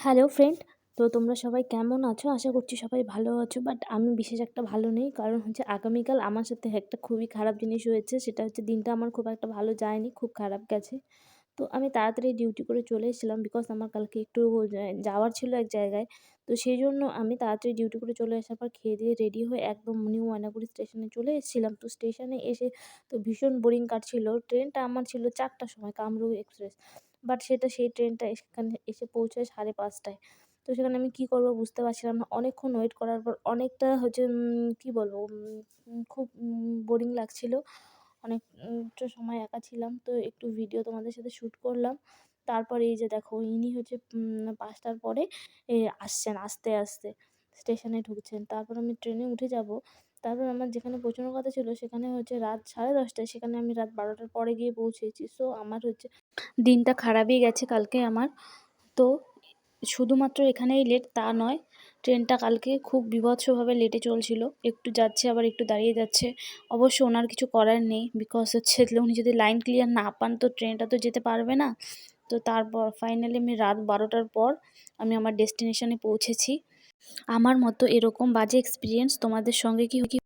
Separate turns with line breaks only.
Hello friend তো তোমরা সবাই কেমন আছো? আশা করছি সবাই ভালো আছো বাট আমি বিশেষ একটা ভালো নেই। কারণ হচ্ছে আগামীকাল আমার সাথে একটা খুবই খারাপ জিনিস হয়েছে। সেটা হচ্ছে দিনটা আমার খুব একটা ভালো যায়নি, খুব খারাপ গেছে। তো আমি তাড়াতাড়ি ডিউটি করে চলে এসেছিলাম বিকজ আমার কালকে একটু যাওয়ার ছিল এক জায়গায়। তো সেই জন্য আমি তাড়াতাড়ি ডিউটি করে চলে আসার পর খেয়ে দিয়ে রেডি হয়ে একদম নিউ ময়নাগুড়ি স্টেশনে চলে এসেছিলাম। তো স্টেশনে এসে তো ভীষণ বোরিং কাটছিল। ট্রেনটা আমার ছিল চারটার সময়, কামরূপ এক্সপ্রেস বাট সেটা সেই ট্রেনটা এখানে এসে পৌঁছায় সাড়ে পাঁচটায়। তো সেখানে আমি কী করব বুঝতে পারছিলাম না। অনেকক্ষণ ওয়েট করার পর অনেকটা হচ্ছে কী বলব খুব বোরিং লাগছিল। অনেকটা সময় একা ছিলাম। তো একটু ভিডিও তোমাদের সাথে শ্যুট করলাম। তারপর এই যে দেখো, ইনি হচ্ছে পাঁচটার পরে আসছেন, আস্তে আস্তে স্টেশনে ঢুকছেন। তারপর আমি ট্রেনে উঠে যাব। তারপর আমার যেখানে পৌঁছানোর কথা ছিল, সেখানে হচ্ছে রাত সাড়ে দশটায়, সেখানে আমি রাত বারোটার পরে গিয়ে পৌঁছেছি। সো আমার হচ্ছে দিনটা খারাপই গেছে কালকে আমার। তো, শুধুমাত্র এখানেই লেট তা নয়, ট্রেনটা কালকে খুব বিভৎসভাবে লেটে চলছিল। একটু যাচ্ছে, আবার একটু দাঁড়িয়ে যাচ্ছে। অবশ্য ওনার কিছু করার নেই বিকজ হচ্ছে উনি যদি লাইন ক্লিয়ার না পান, তো ট্রেনটা তো যেতে পারবে না। তো তারপর ফাইনালি আমি রাত বারোটার পর, আমি আমার ডেস্টিনেশনে পৌঁছেছি। আমার মতো এরকম বাজে এক্সপিরিয়েন্স তোমাদের সঙ্গে কি